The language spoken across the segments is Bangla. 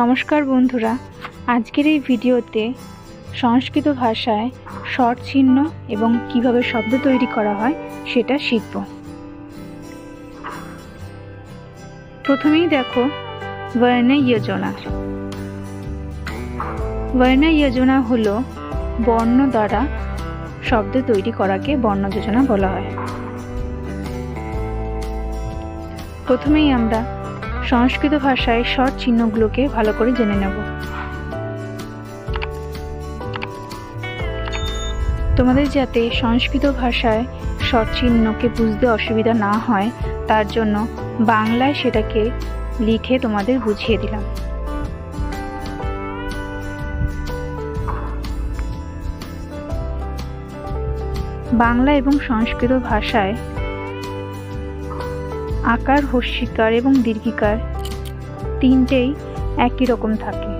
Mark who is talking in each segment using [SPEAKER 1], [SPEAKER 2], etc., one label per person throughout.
[SPEAKER 1] নমস্কার বন্ধুরা, আজকের এই ভিডিওতে সংস্কৃত ভাষায় স্বর চিহ্ন এবং কীভাবে শব্দ তৈরি করা হয় সেটা শিখব। প্রথমেই দেখো বর্ণ যোজনা বর্ণ যোজনা হলো বর্ণ দ্বারা শব্দ তৈরি করাকে বর্ণ যোজনা বলা হয়। প্রথমেই আমরা সংস্কৃত ভাষায় স্বর চিহ্নগুলোকে ভালো করে জেনে নেব। তোমাদের যাতে সংস্কৃত ভাষায় স্বর চিহ্নকে বুঝতে অসুবিধা না হয়, তার জন্য বাংলায় সেটাকে লিখে তোমাদের বুঝিয়ে দিলাম। বাংলা এবং সংস্কৃত ভাষায় আকার, হস্যিকার এবং দীর্ঘিকার। তিনটেই একই রকম থাকে।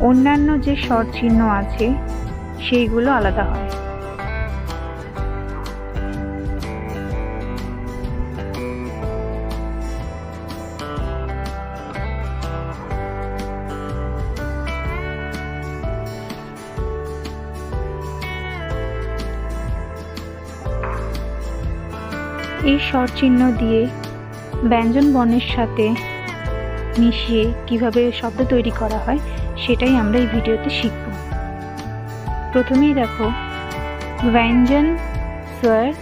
[SPEAKER 1] অন্যান্য যে স্বর চিহ্ন আছে, সেইগুলো আলাদা হয়। এই স্বর চিহ্ন দিয়ে ব্যঞ্জন বর্ণের সাথে মিশিয়ে কীভাবে শব্দ তৈরি করা হয়, সেটাই আমরা এই ভিডিওতে শিখব। প্রথমেই দেখো, ব্যঞ্জন স্বর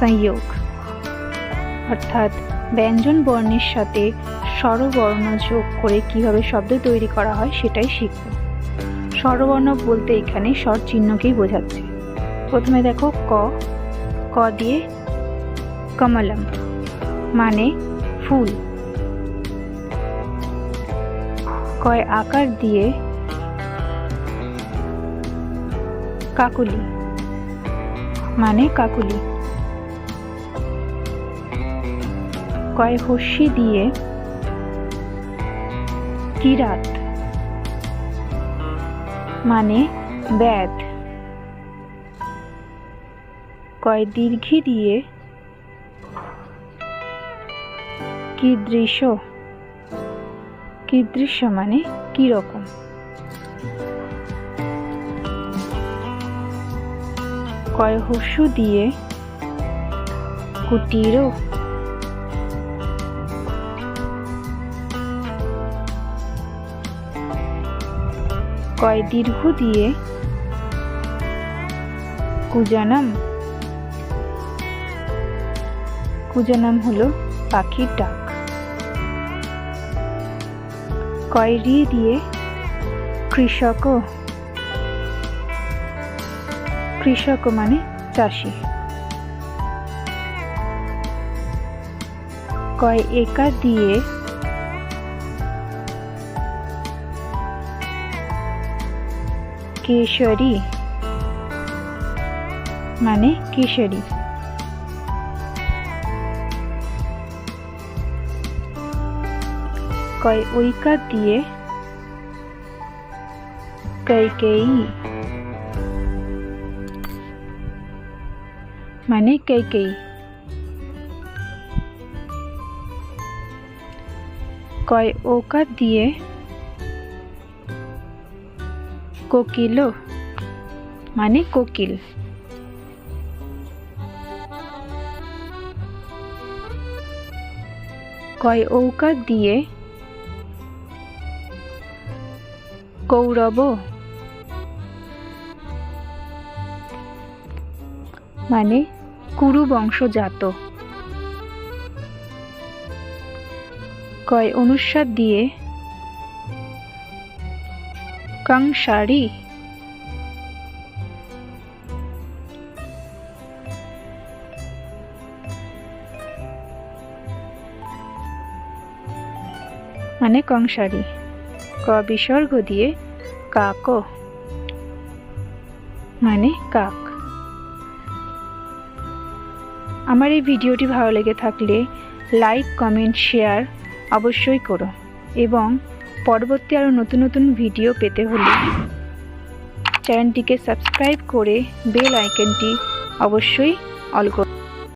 [SPEAKER 1] সংযোগ। অর্থাৎ ব্যঞ্জন বর্ণের সাথে স্বরবর্ণ যোগ করে কীভাবে শব্দ তৈরি করা হয়, সেটাই শিখব। স্বরবর্ণ বলতে এখানে স্বর চিহ্নকেই বোঝাচ্ছে। প্রথমে দেখো ক ক দিয়ে কমলম মানে ফুল। কয় আকার দিয়ে কাকুলি মানে কাকুলি। কয় হস্যি দিয়ে কিরাত মানে ব্যাধ কয় দীর্ঘি দিয়ে কীদৃশ? কীদৃশ মানে কি রকম কয় হস্যু দিয়ে কুটির? কয় দীর্ঘ দিয়ে কুজানাম? কুজানাম হলো পাখির ডাক। কয় রি দিয়ে কৃষক কৃষক মানে চাষি। কয় একা দিয়ে কেশরী মানে কেশরী। কয় ঐকা দিয়ে কৈকেয়ী মানে কৈকেয়ী কয় ওকা দিয়ে কোকিল মানে কোকিল। কয় কৌরব মানে কুরু বংশজাত। কয় অনুস্বার দিয়ে কাংসারি মানে কংসারি ক বিসর্গ দিয়ে কাক। মানে কাক। আমার এই ভিডিওটি ভালো লেগে থাকলে লাইক, কমেন্ট, শেয়ার অবশ্যই করো এবং পরবর্তী আরও নতুন নতুন ভিডিও পেতে হলে চ্যানেলটিকে সাবস্ক্রাইব করে বেল আইকনটি অবশ্যই অল করো